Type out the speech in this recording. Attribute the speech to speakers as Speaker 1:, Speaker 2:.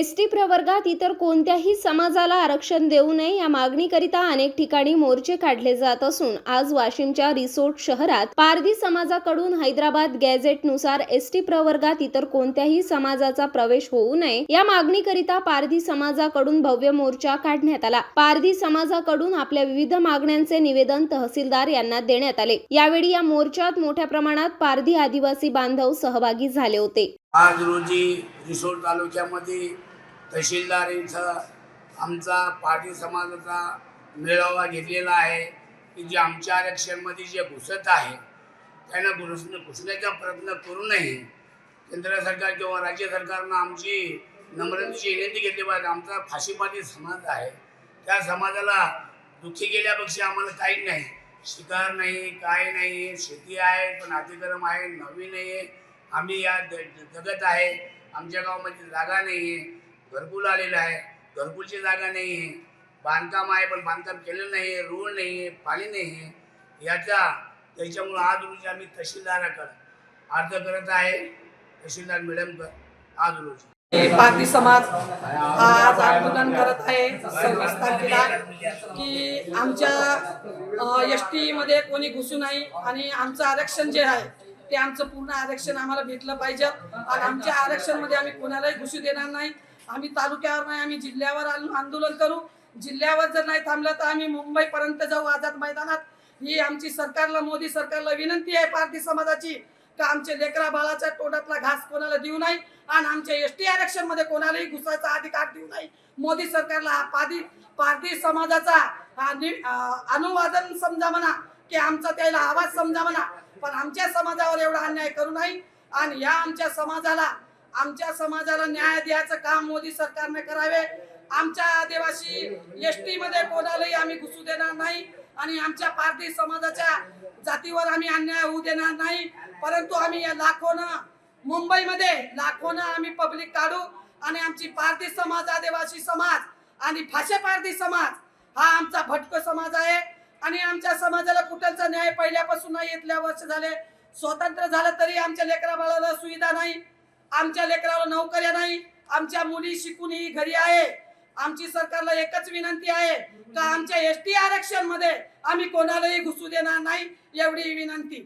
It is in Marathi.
Speaker 1: एस टी प्रवर्गात इतर कोणत्याही समाजाला आरक्षण देऊ नये या मागणीकरिता अनेक ठिकाणी मोर्चे काढले जात असून आज वाशिमच्या रिसोर्ट शहरात पारधी समाजाकडून हैदराबाद गॅझेटनुसार एस टी प्रवर्गात इतर कोणत्याही समाजाचा प्रवेश होऊ नये या मागणीकरिता पारधी समाजाकडून भव्य मोर्चा काढण्यात आला. पारधी समाजाकडून आपल्या विविध मागण्यांचे निवेदन तहसीलदार यांना देण्यात आले. यावेळी या मोर्चात मोठ्या प्रमाणात पारधी आदिवासी बांधव सहभागी झाले होते.
Speaker 2: आज रोजी रिसोड तालुक्यामध्ये तहसीलदार इथं आमचा पाटील समाजाचा मेळावा घेतलेला आहे की जे आमच्या आरक्षणमध्ये जे घुसत आहे त्यांना घुस घुसण्याचा प्रयत्न करू नये. केंद्र सरकार किंवा राज्य सरकारनं आमची नम्रतेची विनंती घेतली पाहिजे. आमचा फाशीपाती समाज आहे. त्या समाजाला दुःखी गेल्यापेक्षा आम्हाला काही नाही. शिकार नाही काय नाही शेती आहे पण अतिक्रम आहे नवीन आहे. आम्ही या जगत आहे. आमच्या गावामध्ये जागा नाही आहे घरकुल आलेलं आहे. घरकुलची जागा नाही आहे. बांधकाम आहे पण बांधकाम केलेलं नाही आहे. रोड नाही आहे पाणी नाही आहे. याचा त्याच्यामुळं आज रोजी आम्ही तहसीलदाराकडं अर्ज करत आहे. तहसीलदार मॅडमकडं आज रोजी.
Speaker 3: पारधी समाज आज आंदोलन करत आहे. सव्वीस तारखेला की आमच्या एसमध्ये कोणी घुसू नाही आणि आमचं आरक्षण जे आहे ते आमचं पूर्ण आरक्षण आम्हाला भेटलं पाहिजे. आणि आमच्या आरक्षणमध्ये आम्ही कोणालाही घुसू देणार नाही. आम्ही तालुक्यावर नाही आम्ही जिल्ह्यावर आंदोलन करू. जिल्ह्यावर जर नाही थांबलं तर आम्ही मुंबईपर्यंत जाऊ आझाद मैदानात. ही आमची सरकारला मोदी सरकारला विनंती आहे पारधी समाजाची का आमच्या लेकरा बाळाच्या तोंडातला घास कोणाला देऊ नाही आणि आमच्या एस टी आरक्षणमध्ये कोणालाही घुसायचा अधिकार देऊ नाही मोदी सरकारला हा पारधी पारधी समाजाचा नि- अनुवादन समजा म्हणा की आमचा त्याला आवाज समजा म्हणा पण आमच्या समाजावर एवढा अन्याय करू नाही आणि या आमच्या समाजाला आमच्या समाजाला न्याय द्यायचं काम मोदी सरकारने करावे. आमच्या आदिवासी एस टी मध्ये कोणालाही आम्ही घुसू देणार नाही आणि आमच्या पारधी समाजाच्या जातीवर आम्ही अन्याय होऊ देणार नाही. परंतु आम्ही या लाखोनं मुंबईमध्ये लाखोनं आम्ही पब्लिक काढू आणि आमची पारधी समाज आदिवासी समाज आणि भाषा पारधी समाज हा आमचा भटक समाज आहे. आणि आमच्या समाजाला कुठलचा न्याय पहिल्यापासून नाही इथल्या वर्ष झाले. स्वतंत्र झालं तरी आमच्या लेकरा बाळाला सुविधा नाही. आमच्या लेकरावर नोकऱ्या नाही आमच्या मुली शिकूनही घरी आहे. आमची सरकारला एकच विनंती आहे का आमच्या एस टी आरक्षणमध्ये आम्ही कोणालाही घुसू देणार नाही एवढी विनंती.